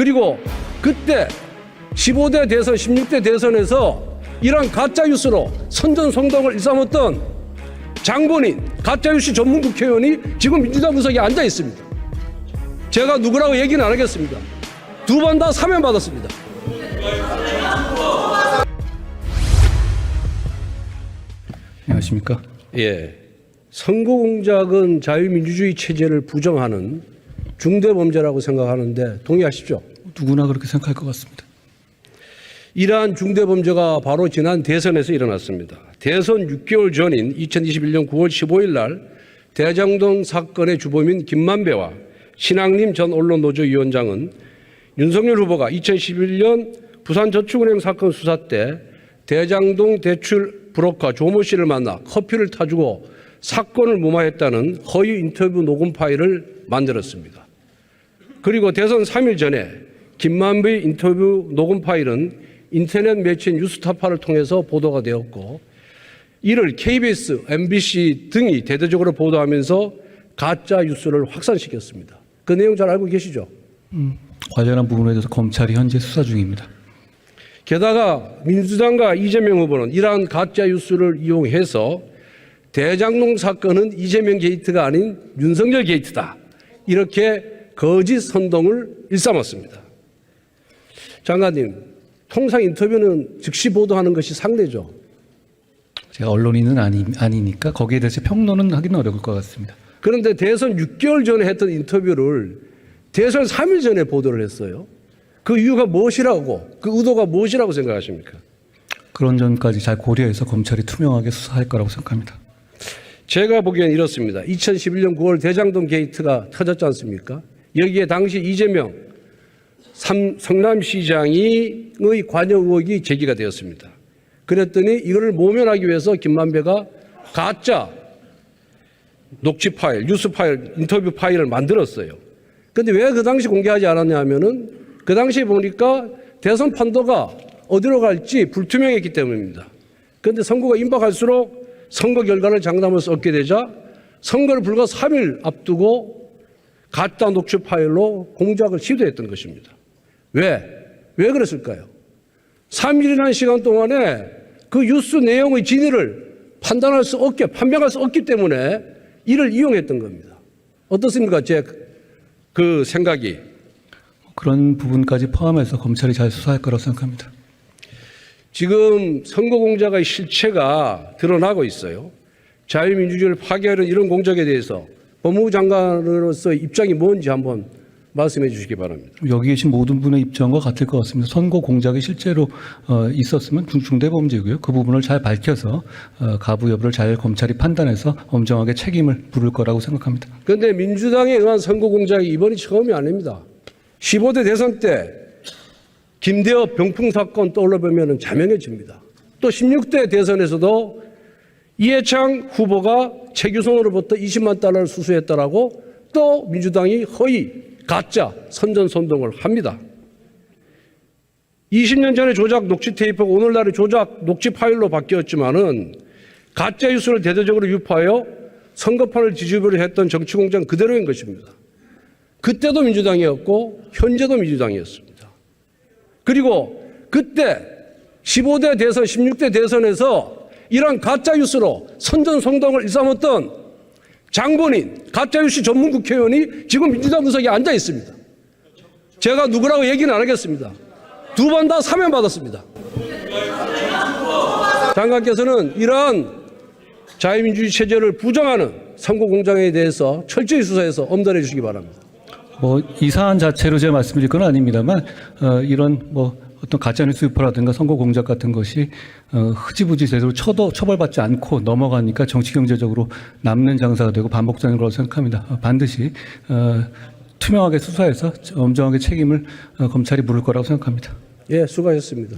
그리고 그때 15대 대선, 16대 대선에서 이러한 가짜 뉴스로 선전성동을 일삼았던 장본인 가짜 뉴스 전문 국회의원이 지금 민주당 구석에 앉아 있습니다. 제가 누구라고 얘기는 안 하겠습니다. 두 번 다 사면 받았습니다. 안녕하십니까? 예. 선거 공작은 자유민주주의 체제를 부정하는 중대 범죄라고 생각하는데 동의하시죠? 누구나 그렇게 생각할 것 같습니다. 이러한 중대 범죄가 바로 지난 대선에서 일어났습니다. 대선 6개월 전인 2021년 9월 15일 날 대장동 사건의 주범인 김만배와 신학림 전 언론노조 위원장은 윤석열 후보가 2011년 부산저축은행 사건 수사 때 대장동 대출 브로커 조모 씨를 만나 커피를 타주고 사건을 무마했다는 허위 인터뷰 녹음 파일을 만들었습니다. 그리고 대선 3일 전에 김만배 인터뷰 녹음 파일은 인터넷 매체인 뉴스타파를 통해서 보도가 되었고 이를 KBS, MBC 등이 대대적으로 보도하면서 가짜 뉴스를 확산시켰습니다. 그 내용 잘 알고 계시죠? 관련한 부분에 대해서 검찰이 현재 수사 중입니다. 게다가 민주당과 이재명 후보는 이러한 가짜 뉴스를 이용해서 대장동 사건은 이재명 게이트가 아닌 윤석열 게이트다. 이렇게 거짓 선동을 일삼았습니다. 장관님, 통상 인터뷰는 즉시 보도하는 것이 상례죠. 제가 언론인은 아니, 아니니까 거기에 대해서 평론은 하기는 어려울 것 같습니다. 그런데 대선 6개월 전에 했던 인터뷰를 대선 3일 전에 보도를 했어요. 그 이유가 무엇이라고, 그 의도가 무엇이라고 생각하십니까? 그런 점까지 잘 고려해서 검찰이 투명하게 수사할 거라고 생각합니다. 제가 보기엔 이렇습니다. 2011년 9월 대장동 게이트가 터졌지 않습니까? 여기에 당시 이재명 삼- 성남시장의 관여 의혹이 제기가 되었습니다. 그랬더니 이거를 모면하기 위해서 김만배가 가짜 녹취 파일, 뉴스 파일, 인터뷰 파일을 만들었어요. 근데 왜 그 당시 공개하지 않았냐 하면은 그 당시 보니까 대선 판도가 어디로 갈지 불투명했기 때문입니다. 그런데 선거가 임박할수록 선거 결과를 장담할 수 없게 되자 선거를 불과 3일 앞두고 가짜 녹취 파일로 공작을 시도했던 것입니다. 왜? 왜 그랬을까요? 3일이라는 시간 동안에 그 뉴스 내용의 진위를 판단할 수 없게, 판명할 수 없기 때문에 이를 이용했던 겁니다. 어떻습니까? 제 그 생각이. 그런 부분까지 포함해서 검찰이 잘 수사할 거라고 생각합니다. 지금 선거 공작의 실체가 드러나고 있어요. 자유민주주의를 파괴하는 이런 공작에 대해서 법무부 장관으로서 입장이 뭔지 한번 말씀해 주시기 바랍니다. 여기 계신 모든 분의 입장과 같을 것 같습니다. 선거 공작이 실제로 어, 있었으면 중- 중대범죄고요. 그 부분을 잘 밝혀서 어, 가부 여부를 잘 검찰이 판단해서 엄정하게 책임을 물을 거라고 생각합니다. 그런데 민주당에 의한 선거 공작이 이번이 처음이 아닙니다. 15대 대선 때 김대엽 병풍 사건 떠올려 보면 자명해집니다. 또 16대 대선에서도 이해창 후보가 최규성으로부터 20만 달러를 수수했다라고 또 민주당이 허위, 가짜, 선전선동을 합니다. 20년 전에 조작 녹취 테이프가 오늘날의 조작 녹취 파일로 바뀌었지만은 가짜 뉴스를 대대적으로 유포하여 선거판을 뒤집으려 했던 정치 공장 그대로인 것입니다. 그때도 민주당이었고 현재도 민주당이었습니다. 그리고 그때 15대 대선, 16대 대선에서 이러한 가짜 뉴스로 선전성동을 일삼았던 장본인 가짜 뉴스 전문 국회의원이 지금 민주당 구석에 앉아 있습니다. 제가 누구라고 얘기는 안 하겠습니다. 두 번 다 사면 받았습니다. 장관께서는 이러한 자유민주주의 체제를 부정하는 선거 공장에 대해서 철저히 수사해서 엄단해 주시기 바랍니다. 뭐 이 사안 자체로 제가 말씀드릴 건 아닙니다만 어, 이런 뭐 어떤 가짜뉴스 유포라든가 선거 공작 같은 것이 어, 흐지부지 제대로 처도, 처벌받지 않고 넘어가니까 정치 경제적으로 남는 장사가 되고 반복되는 거라고 생각합니다. 어, 반드시 어, 투명하게 수사해서 엄정하게 책임을 어, 검찰이 물을 거라고 생각합니다. 예, 수고하셨습니다.